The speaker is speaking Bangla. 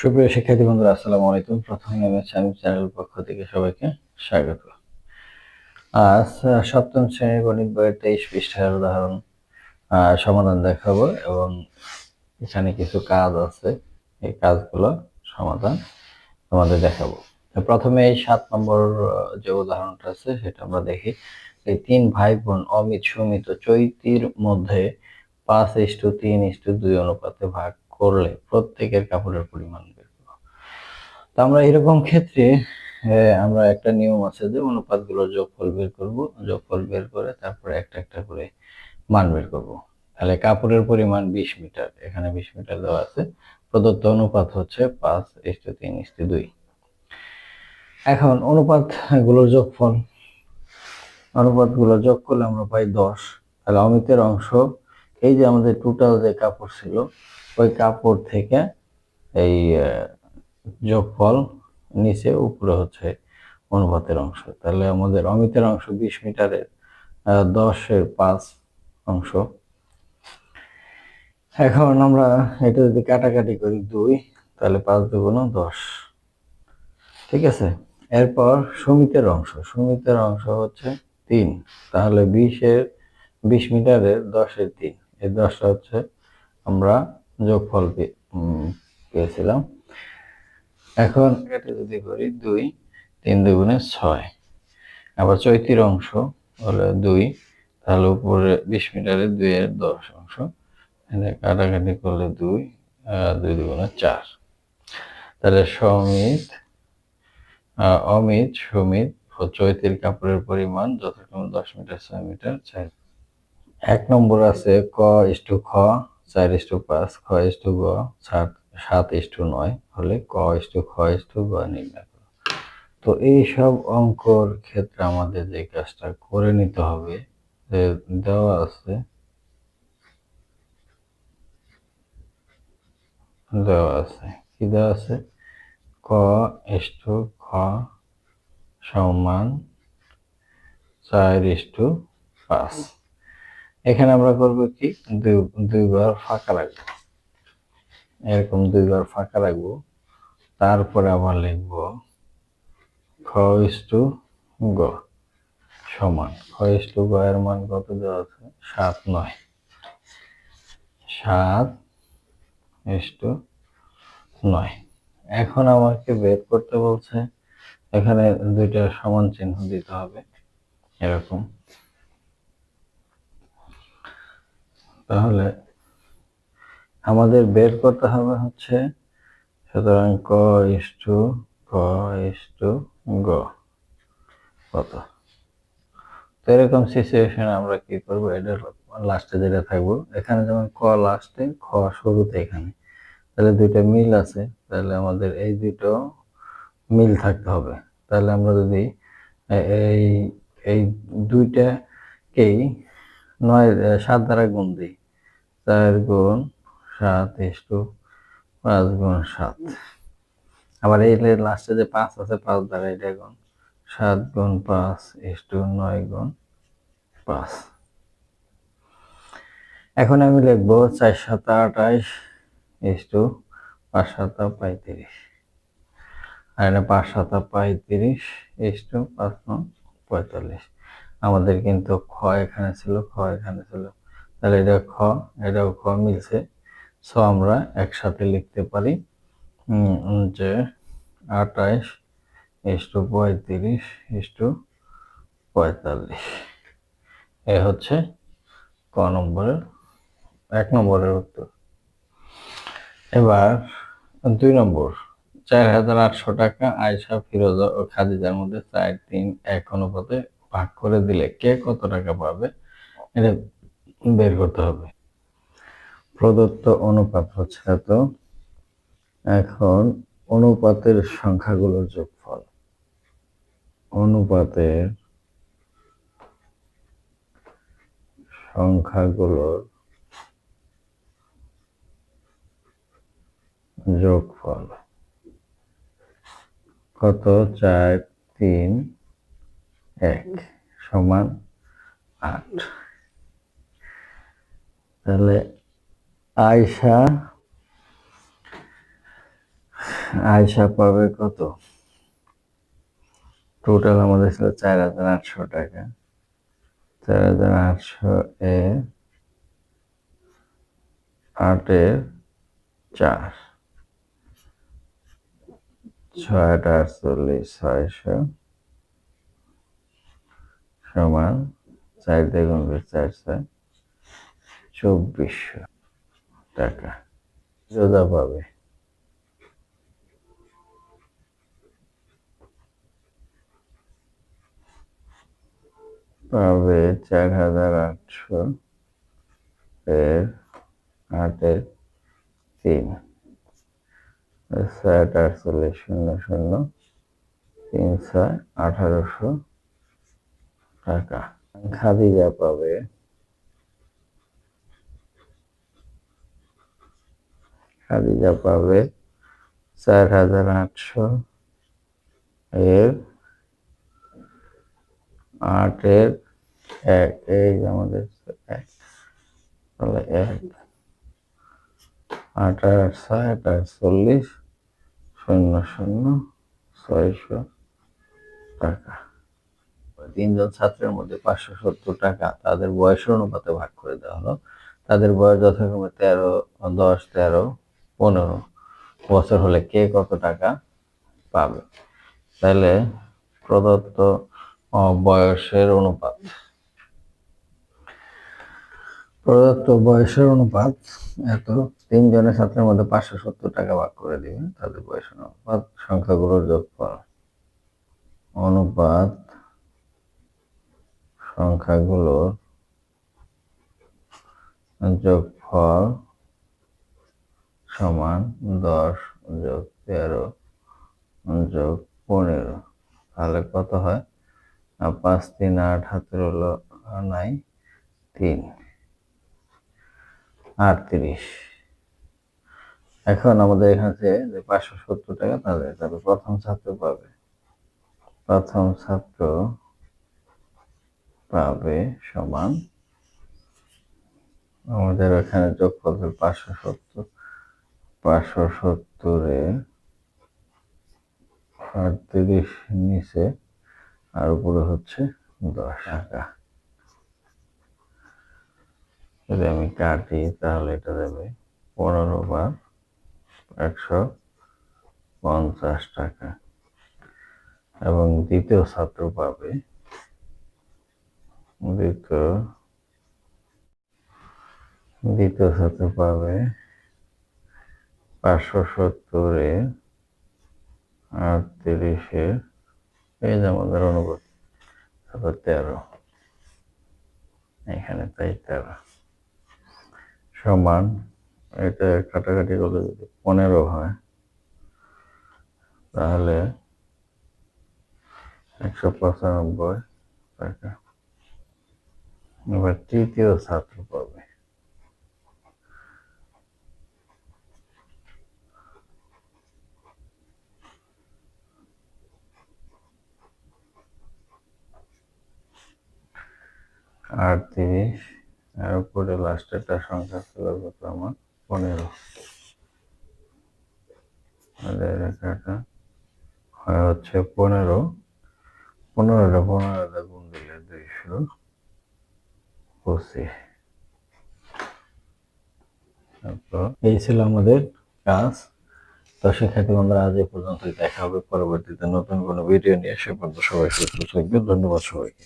সুপ্রিয় শিক্ষার্থী বন্ধুরা, আসসালামু আলাইকুম। প্রথমে আমি আমি চ্যানেল পক্ষ থেকে সবাইকে স্বাগত। আজ সপ্তম শ্রেণির গণিত বইয়ের তেইশ পৃষ্ঠার উদাহরণ সমাধান দেখাবো এবং এখানে কিছু কাজ আছে। এই কাজগুলো সমাধান তোমাদের দেখাবো। প্রথমে এই সাত নম্বর যে উদাহরণটা আছে সেটা আমরা দেখি। এই তিন ভাই বোন অমিত, সুমিত, চৈতির মধ্যে পাঁচ ইস্টু তিন ইস্টু দুই অনুপাতে ভাগ করলে প্রত্যেকের কাপড়ের পরিমাণ বের তো আমরা এরকম ক্ষেত্রে আমরা একটা নিয়ম আছে যে অনুপাতগুলোর যোগফল বের করব, যোগফল বের করে তারপরে একটা একটা করে মান বের করব। তাহলে কাপড়ের পরিমাণ বিশ মিটার, এখানে বিশ মিটার দেওয়া আছে। প্রদত্ত অনুপাত হচ্ছে পাঁচ ইস্টু তিন ইস্টু দুই। এখন অনুপাতগুলোর যোগফল, অনুপাতগুলো যোগ করলে আমরা পাই দশ। তাহলে অমিতের অংশ, এই যে আমাদের টোটাল যে কাপড় ছিল ওই কাপড় থেকে এই যোগফল নিচে উপরে হচ্ছে অনুপাতের অংশ। তাহলে আমাদের অমিতের অংশ বিশ মিটারের দশের পাঁচ অংশ। এখন আমরা এটা যদি কাটাকাটি করি দুই, তাহলে পাঁচ দুগুণ দশ। ঠিক আছে? এরপর সুমিতের অংশ। সুমিতের অংশ হচ্ছে তিন। তাহলে বিশের, বিশ মিটারের দশের তিন। এই দশটা হচ্ছে আমরা যোগফল পেয়েছিলাম। এখন যদি করি দুই, তিন দুগুণে ছয়। আবার চৈতির অংশ হলো দুই, তাহলে উপরে বিশ মিটারের দুইয়ের দশ অংশ। কাটাকাটি করলে দুই দুই দুগুণে চার। তাহলে সমিত অমিত, সুমিত ও চৈতির কাপড়ের পরিমাণ যথাক্রমে দশ মিটার, ছয় মিটার, চার। এক নম্বর আছে ক ইস্টু খ। চার ইস্টু পাঁচ, খ ইস্টু গ, সাত সাত ইস্টু নয় হলে ক ইস্টু খ ইস্টু গ নির্ণয় করো। তো এই সব অঙ্কর ক্ষেত্রে আমাদের যে কাজটা করে নিতে হবে, যে দেওয়া আছে দেওয়া আছে, কি দেওয়া আছে? ক ইস্টু খ সমান চার ইস্টু পাঁচ। এখানে আমরা করব কি? দুই, দুইবার ফাঁকা রাখব। এরকম দুইবার ফাঁকা রাখব। তারপরে আবার লিখব খ ইস্টু গ সমান। খ ইস্টু গ এর মান কত দেওয়া আছে? সাত নয়। সাত ইস্টু নয়। এখন আমাকে বের করতে বলছে, এখানে দুইটা সমান চিহ্ন দিতে হবে। এরকম। তাহলে আমাদের বের করতে হবে হচ্ছে সুতরাং ক ইস টু ক ইস টু গ। কত? তো এরকম সিচুয়েশনে আমরা কি করব? এটা লাস্টে যেটা থাকব, এখানে যেমন ক লাস্টে খ শুরুতে এখানে। তাহলে দুইটা মিল আছে, তাহলে আমাদের এই দুটো মিল থাকতে হবে। তাহলে আমরা যদি এই এই দুইটাকেই নয়, সাত দ্বারা গুণ দিই। চার গুণ সাত ইস্টু পাঁচ গুণ সাত। আবার এই লাস্টে যে পাঁচ আছে, পাঁচ দ্বারা এটা গুণ সাত গুণ পাঁচ ইস্টু নয় গুণ পাঁচ। এখন আমি লিখব চার সাতা আঠাইশ ইস্টু পাঁচ সাতা পঁয়ত্রিশ। আর এটা পাঁচ সাতা পঁয়ত্রিশ ইস্টু পাঁচ পঁয়তাল্লিশ। আমাদের কিন্তু খ এখানে ছিল, খ এখানে ছিল তাহলে এটা খ, এটাও খ মিলছে। সো আমরা একসাথে লিখতে পারি। যে আঠাইশ ইস্টু পঁয়ত্রিশ ইস্টু পঁয়তাল্লিশ। এ হচ্ছে ক নম্বরের, এক নম্বরের উত্তর। এবার দুই নম্বর। চার হাজার আটশো টাকা আয়সা ফিরোজা ও খাদিজার মধ্যে চার তিন এক অনুপাতে ভাগ করে দিলে কে কত টাকা পাবে? এটা বের করতে হবে। প্রদত্ত অনুপাত হচ্ছে এত। এখন অনুপাতের সংখ্যাগুলোর যোগফল। অনুপাতের সংখ্যাগুলোর যোগফল কত? চার, তিন, এক সমান আট। তাহলে আয়সা আয়সা পাবে কত? টোটাল আমাদের ছিল চার হাজার আটশো টাকা। চার হাজার আটশো এ আটের চার। ছয়টা আটচল্লিশ, ছয়শো সমান চার দ্বিগুণ চার, ছয়। চব্বিশশো টাকা। যোদা পাবে। পাবে চার হাজার আটশো এর আটের তিন। ষাট আটচল্লিশ শূন্য শূন্য তিন ছয় আঠারোশো টাকা। খাদিজা পাবে। খাদিজা পাবে চার হাজার আটশো এর আটের এক, এই আমাদের এক, তাহলে এক আট আট ছয় আট আট চল্লিশ, শূন্য শূন্য, ছয়শো টাকা। তিনজন ছাত্রের মধ্যে পাঁচশো সত্তর টাকা, তাদের অনুপাতে ভাগ করে দেওয়া হলো। তাদের বয়স যথাক্রমে তেরো, দশ, তেরো পনেরো বছর হলে কে কত টাকা পাবে? তাহলে প্রদত্ত বয়সের অনুপাত। প্রদত্ত বয়সের অনুপাত এত, তিনজনের ছাত্রের মধ্যে পাঁচশো সত্তর টাকা ভাগ করে দিবে তাদের বয়সের অনুপাত, সংখ্যাগুলোর যোগফল। অনুপাত, সংখ্যাগুলোর যোগফল সমান দশ যোগ তেরো যোগ পনেরো। তাহলে কত হয়? পাঁচ তিন আট হাতের হলো নাই, তিন। আটত্রিশ। এখন আমাদের এখানে যে পাঁচশো সত্তর টাকা, তাহলে তাহলে প্রথম ছাত্র পাবে। প্রথম ছাত্র পাবে সমান আমাদের এখানে যোগ করবে পাঁচশো সত্তর। পাঁচশো সত্তরে আটত্রিশ নিচে আর উপরে হচ্ছে দশ টাকা। যদি আমি কাটি তাহলে এটা দেবে পনেরো বার একশো পঞ্চাশ টাকা। এবং দ্বিতীয় ছাত্র পাবে দ্বিতীয় দ্বিতীয় ছাত্র পাবে পাঁচশো সত্তরে আটত্রিশে এই যে আমাদের অনুপাত তারপর তেরো। এখানে তাই তেরো। সমান, এটা কাটাকাটি করলে যদি পনেরো হয়, তাহলে একশো পঁচানব্বই টাকা। এবার তৃতীয় ছাত্র পাবে। আটত্রিশ আর উপরে লাস্টেরটা সংখ্যা ছিল কত আমার পনেরো হচ্ছে পনেরো। পনেরোটা পনেরোটা গুণ দিলে দুইশো পঁচিশ। তারপর এই ছিল আমাদের কাজ। তো শিক্ষার্থী বন্ধুরা আজ এই পর্যন্ত দেখা হবে পরবর্তীতে নতুন কোনো ভিডিও নিয়ে। সে পর্যন্ত সবাই সুস্থ থাকবে ধন্যবাদ সবাইকে।